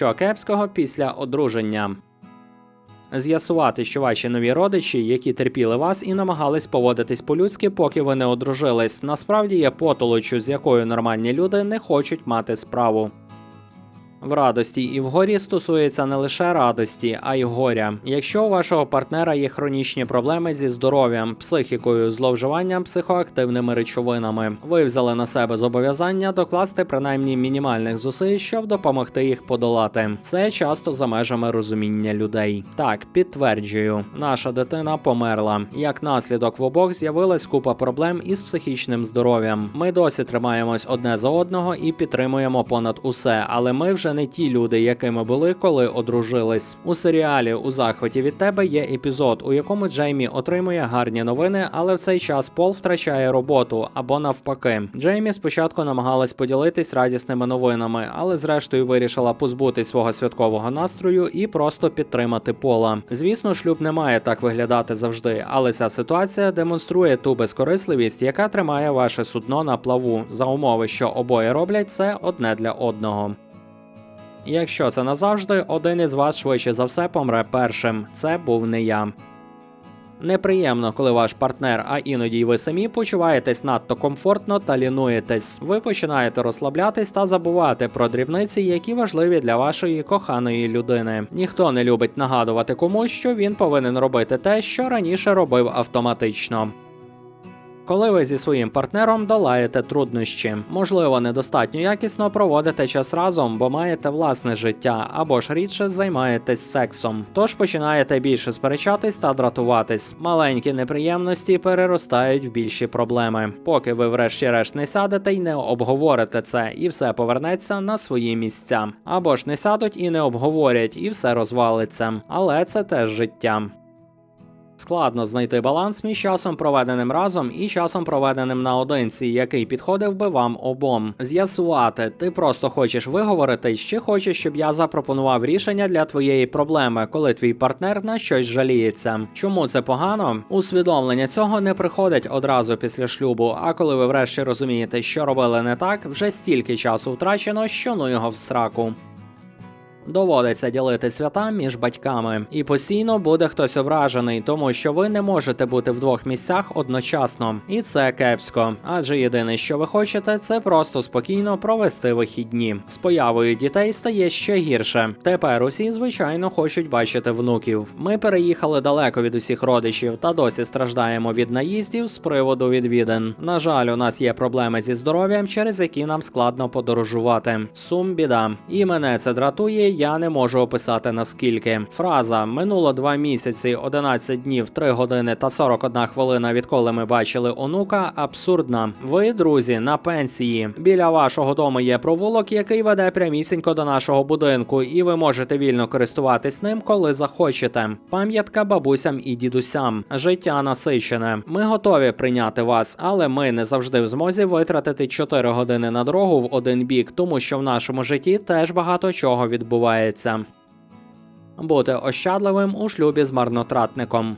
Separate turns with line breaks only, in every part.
що кепського після одруження. З'ясувати, що ваші нові родичі, які терпіли вас і намагались поводитись по-людськи, поки ви не одружились, насправді є потолочю, з якою нормальні люди не хочуть мати справу. В радості і в горі стосується не лише радості, а й горя. Якщо у вашого партнера є хронічні проблеми зі здоров'ям, психікою, зловживанням психоактивними речовинами, ви взяли на себе зобов'язання докласти принаймні мінімальних зусиль, щоб допомогти їх подолати. Це часто за межами розуміння людей. Так, підтверджую, наша дитина померла. Як наслідок в обох з'явилась купа проблем із психічним здоров'ям. Ми досі тримаємось одне за одного і підтримуємо понад усе, але ми вже не ті люди, якими були, коли одружились. У серіалі у захваті від тебе є епізод, у якому Джеймі отримує гарні новини, але в цей час Пол втрачає роботу або навпаки. Джеймі спочатку намагалась поділитись радісними новинами, але зрештою вирішила позбутись свого святкового настрою і просто підтримати Пола. Звісно, шлюб не має так виглядати завжди, але ця ситуація демонструє ту безкорисливість, яка тримає ваше судно на плаву, за умови, що обоє роблять це одне для одного. Якщо це назавжди, один із вас швидше за все помре першим. Це був не я. Неприємно, коли ваш партнер, а іноді й ви самі почуваєтесь надто комфортно та лінуєтесь. Ви починаєте розслаблятись та забувати про дрібниці, які важливі для вашої коханої людини. Ніхто не любить нагадувати комусь, що він повинен робити те, що раніше робив автоматично. Коли ви зі своїм партнером долаєте труднощі, можливо, недостатньо якісно проводите час разом, бо маєте власне життя, або ж рідше займаєтесь сексом. Тож починаєте більше сперечатись та дратуватись. Маленькі неприємності переростають в більші проблеми, поки ви врешті-решт не сядете й не обговорите це, і все повернеться на свої місця. Або ж не сядуть і не обговорять, і все розвалиться. Але це теж життя. Складно знайти баланс між часом проведеним разом і часом проведеним наодинці, який підходив би вам обом. З'ясувати, ти просто хочеш виговоритись, чи хочеш, щоб я запропонував рішення для твоєї проблеми, коли твій партнер на щось жаліється. Чому це погано? Усвідомлення цього не приходить одразу після шлюбу. А коли ви врешті розумієте, що робили не так, вже стільки часу втрачено, що ну його в сраку. Доводиться ділити свята між батьками, і постійно буде хтось ображений, тому що ви не можете бути в двох місцях одночасно, і це кепсько. Адже єдине, що ви хочете, це просто спокійно провести вихідні. З появою дітей стає ще гірше. Тепер усі, звичайно, хочуть бачити внуків. Ми переїхали далеко від усіх родичів та досі страждаємо від наїздів з приводу відвідин. На жаль, у нас є проблеми зі здоров'ям, через які нам складно подорожувати. Сум біда. І мене це дратує я не можу описати наскільки. Фраза минуло два місяці, 11 днів, 3 години та 41 хвилина, відколи ми бачили онука. Абсурдна. Ви, друзі, на пенсії. Біля вашого дому є провулок, який веде прямісінько до нашого будинку, і ви можете вільно користуватись ним, коли захочете. Пам'ятка бабусям і дідусям. Життя насичене. Ми готові прийняти вас, але ми не завжди в змозі витратити 4 години на дорогу в один бік, тому що в нашому житті теж багато чого відбувається. Бути ощадливим у шлюбі з марнотратником.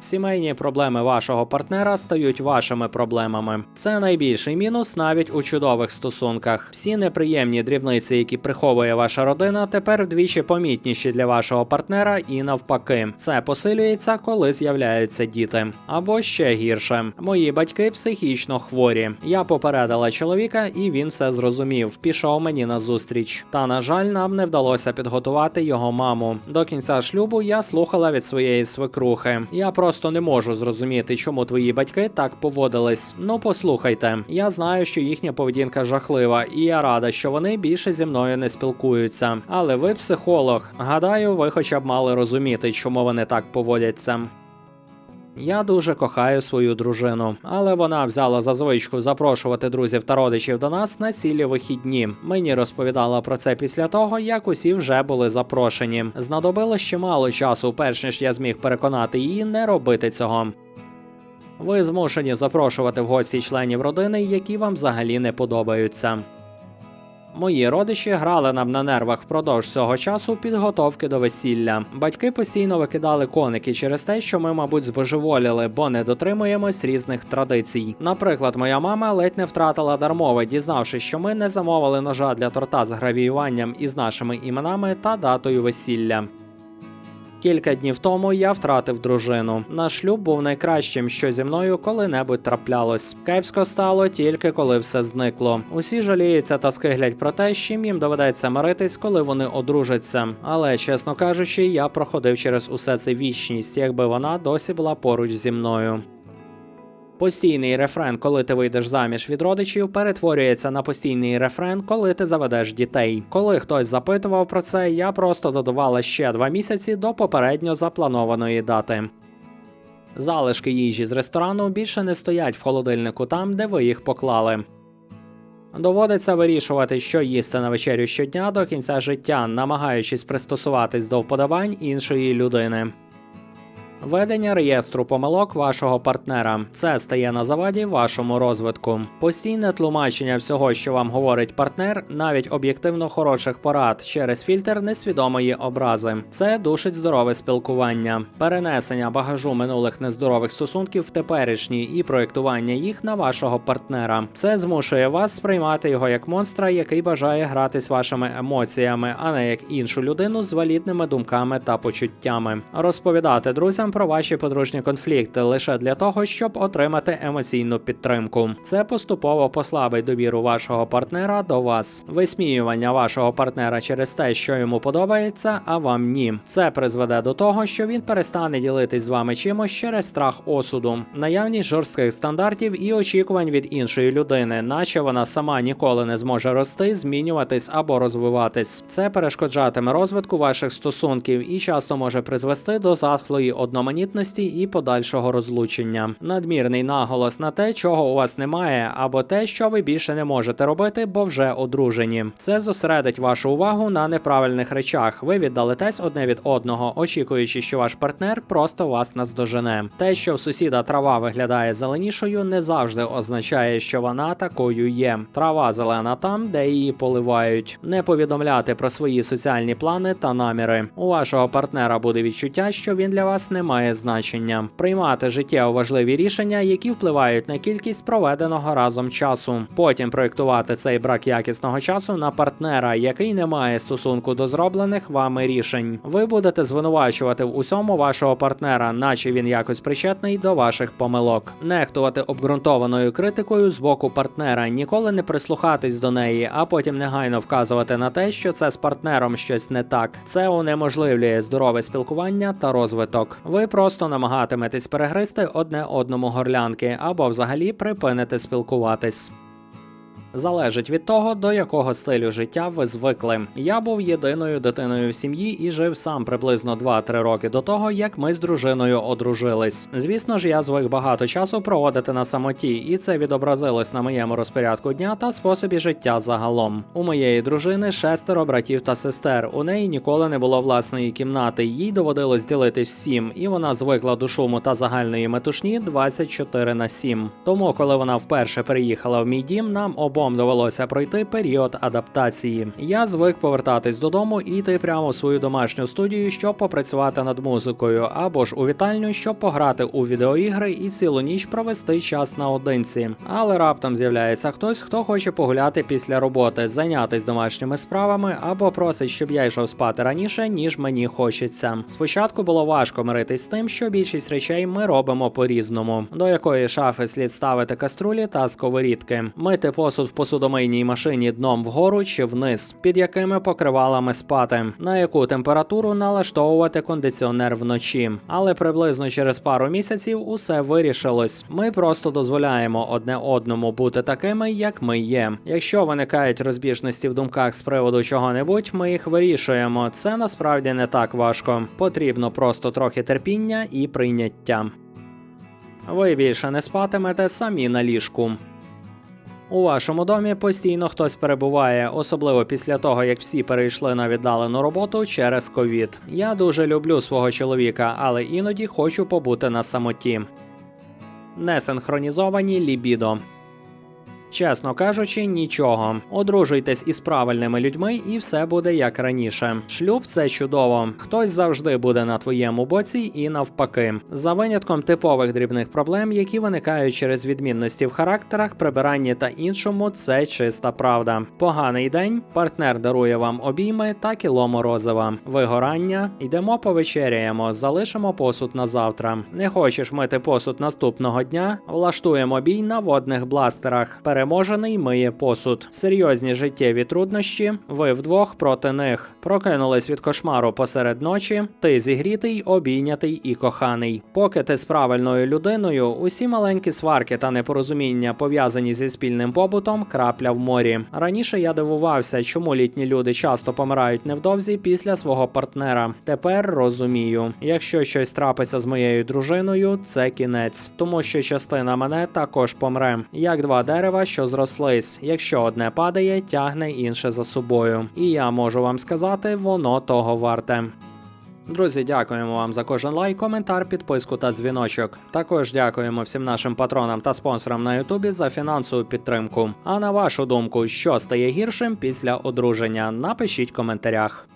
Сімейні проблеми вашого партнера стають вашими проблемами. Це найбільший мінус навіть у чудових стосунках. Всі неприємні дрібниці, які приховує ваша родина, тепер вдвічі помітніші для вашого партнера, і навпаки, це посилюється, коли з'являються діти. Або ще гірше, мої батьки психічно хворі. Я попередила чоловіка, і він все зрозумів. Пішов мені на зустріч. Та на жаль, нам не вдалося підготувати його маму. До кінця шлюбу я слухала від своєї свекрухи. Я просто не можу зрозуміти, чому твої батьки так поводились. Ну послухайте, я знаю, що їхня поведінка жахлива, і я рада, що вони більше зі мною не спілкуються. Але ви психолог. Гадаю, ви хоча б мали розуміти, чому вони так поводяться. Я дуже кохаю свою дружину, але вона взяла за звичку запрошувати друзів та родичів до нас на цілі вихідні. Мені розповідала про це після того, як усі вже були запрошені. Знадобилось ще мало часу, перш ніж я зміг переконати її не робити цього. Ви змушені запрошувати в гості членів родини, які вам взагалі не подобаються. Мої родичі грали нам на нервах впродовж цього часу підготовки до весілля. Батьки постійно викидали коники через те, що ми, мабуть, збожеволіли, бо не дотримуємось різних традицій. Наприклад, моя мама ледь не втратила дармове, дізнавшись, що ми не замовили ножа для торта з гравіюванням із нашими іменами та датою весілля. Кілька днів тому я втратив дружину. Наш шлюб був найкращим, що зі мною коли-небудь траплялось. Кепсько стало тільки коли все зникло. Усі жаліються та скиглять про те, з чим їм доведеться миритись, коли вони одружаться. Але чесно кажучи, я проходив через усе це вічність, якби вона досі була поруч зі мною. Постійний рефрен, коли ти вийдеш заміж від родичів, перетворюється на постійний рефрен, коли ти заведеш дітей. Коли хтось запитував про це, я просто додавала ще два місяці до попередньо запланованої дати. Залишки їжі з ресторану більше не стоять в холодильнику там, де ви їх поклали. Доводиться вирішувати, що їсти на вечерю щодня до кінця життя, намагаючись пристосуватись до вподобань іншої людини. Ведення реєстру помилок вашого партнера це стає на заваді вашому розвитку. Постійне тлумачення всього, що вам говорить партнер, навіть об'єктивно хороших порад через фільтр несвідомої образи. Це душить здорове спілкування, перенесення багажу минулих нездорових стосунків в теперішні і проєктування їх на вашого партнера. Це змушує вас сприймати його як монстра, який бажає гратись вашими емоціями, а не як іншу людину з валідними думками та почуттями. Розповідати друзям про ваші подружні конфлікти лише для того, щоб отримати емоційну підтримку. Це поступово послабить довіру вашого партнера до вас. Висміювання вашого партнера через те, що йому подобається, а вам ні. Це призведе до того, що він перестане ділитись з вами чимось через страх осуду, наявність жорстких стандартів і очікувань від іншої людини, наче вона сама ніколи не зможе рости, змінюватись або розвиватись. Це перешкоджатиме розвитку ваших стосунків і часто може призвести до затхлої одноманітності і подальшого розлучення. Надмірний наголос на те, чого у вас немає, або те, що ви більше не можете робити, бо вже одружені. Це зосередить вашу увагу на неправильних речах. Ви віддалитесь одне від одного, очікуючи, що ваш партнер просто вас наздожене. Те, що в сусіда трава виглядає зеленішою, не завжди означає, що вона такою є. Трава зелена там, де її поливають. Не повідомляти про свої соціальні плани та наміри. У вашого партнера буде відчуття, що він для вас не має значення. Приймати життєво важливі рішення, які впливають на кількість проведеного разом часу. Потім проєктувати цей брак якісного часу на партнера, який не має стосунку до зроблених вами рішень. Ви будете звинувачувати в усьому вашого партнера, наче він якось причетний до ваших помилок. Нехтувати обґрунтованою критикою з боку партнера, ніколи не прислухатись до неї, а потім негайно вказувати на те, що це з партнером щось не так. Це унеможливлює здорове спілкування та розвиток. Ви просто намагатиметесь перегризти одне одному горлянки або взагалі припините спілкуватись. Залежить від того, до якого стилю життя ви звикли. Я був єдиною дитиною в сім'ї і жив сам приблизно 2-3 роки до того, як ми з дружиною одружились. Звісно ж, я звик багато часу проводити на самоті, і це відобразилось на моєму розпорядку дня та способі життя загалом. У моєї дружини шестеро братів та сестер. У неї ніколи не було власної кімнати. Їй доводилось ділитись всім, і вона звикла до шуму та загальної метушні 24 на 7. Тому, коли вона вперше переїхала в мій дім, нам обом довелося пройти період адаптації. Я звик повертатись додому і йти прямо в свою домашню студію, щоб попрацювати над музикою, або ж у вітальню, щоб пограти у відеоігри і цілу ніч провести час наодинці. Але раптом з'являється хтось, хто хоче погуляти після роботи, зайнятись домашніми справами або просить, щоб я йшов спати раніше, ніж мені хочеться. Спочатку було важко миритись з тим, що більшість речей ми робимо по-різному. До якої шафи слід ставити каструлі та сковорідки, мити посуд в посудомийній машині дном вгору чи вниз, під якими покривалами спати, на яку температуру налаштовувати кондиціонер вночі. Але приблизно через пару місяців усе вирішилось. Ми просто дозволяємо одне одному бути такими, як ми є. Якщо виникають розбіжності в думках з приводу чого-небудь, ми їх вирішуємо. Це насправді не так важко. Потрібно просто трохи терпіння і прийняття. Ви більше не спатимете самі на ліжку. У вашому домі постійно хтось перебуває, особливо після того, як всі перейшли на віддалену роботу через ковід. Я дуже люблю свого чоловіка, але іноді хочу побути на самоті. Несинхронізовані лібідо. Чесно кажучи, нічого. Одружуйтесь із правильними людьми, і все буде як раніше. Шлюб це чудово. Хтось завжди буде на твоєму боці і навпаки. За винятком типових дрібних проблем, які виникають через відмінності в характерах, прибиранні та іншому, це чиста правда. Поганий день, партнер дарує вам обійми та кіло морозива. Вигорання, йдемо повечеряємо, залишимо посуд на завтра. Не хочеш мити посуд наступного дня? Влаштуємо бій на водних бластерах. Переможений миє посуд. Серйозні життєві труднощі. Ви вдвох проти них. Прокинулись від кошмару посеред ночі. Ти зігрітий, обійнятий і коханий. Поки ти з правильною людиною, усі маленькі сварки та непорозуміння пов'язані зі спільним побутом, крапля в морі. Раніше я дивувався, чому літні люди часто помирають невдовзі після свого партнера. Тепер розумію, якщо щось трапиться з моєю дружиною, це кінець, тому що частина мене також помре, як два дерева, що зрослись. Якщо одне падає, тягне інше за собою. І я можу вам сказати, воно того варте. Друзі, дякуємо вам за кожен лайк, коментар, підписку та дзвіночок. Також дякуємо всім нашим патронам та спонсорам на Ютубі за фінансову підтримку. А на вашу думку, що стає гіршим після одруження? Напишіть в коментарях.